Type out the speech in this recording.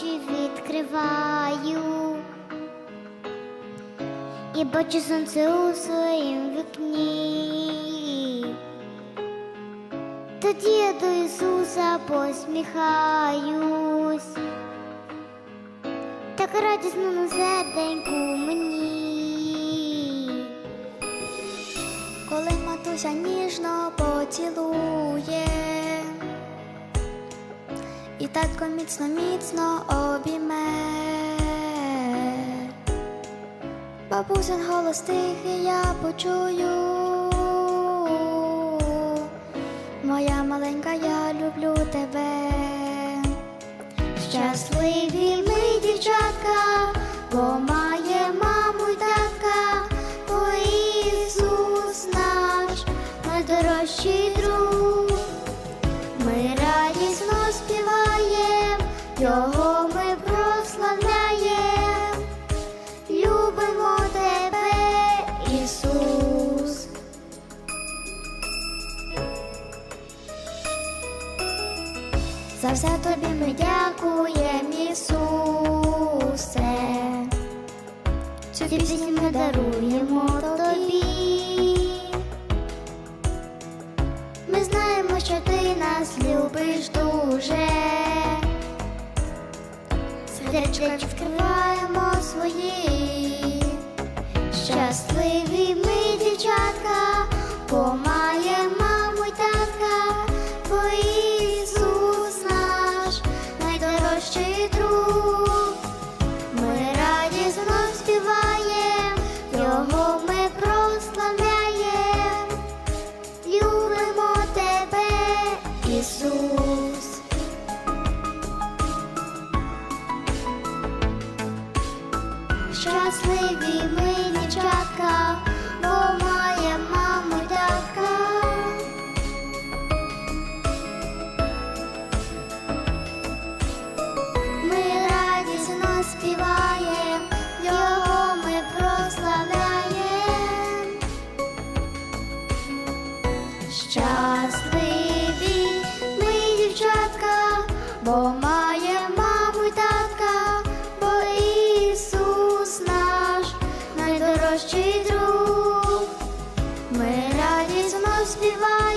відкриваю і бачу сонце у своїм вікні. Тоді я до Ісуса посміхаюсь, так радісно на серденьку мені. коли матуся ніжно поцілує, і татко міцно, міцно обійме. Бабусин голос тихий я почую. Моя маленька, я люблю тебе. Щасливі ми, дівчатка, бо має маму й татка, бо Ісус наш найдорожчий друг. Його ми прославляємо, любимо тебе, Ісус. За все тобі ми дякуємо, Ісусе. Цю пісню ми даруємо тобі. Ми знаємо, що ти нас любиш дуже. Сердечка відкриваємо свої. Щасливі ми, Just leave me Device.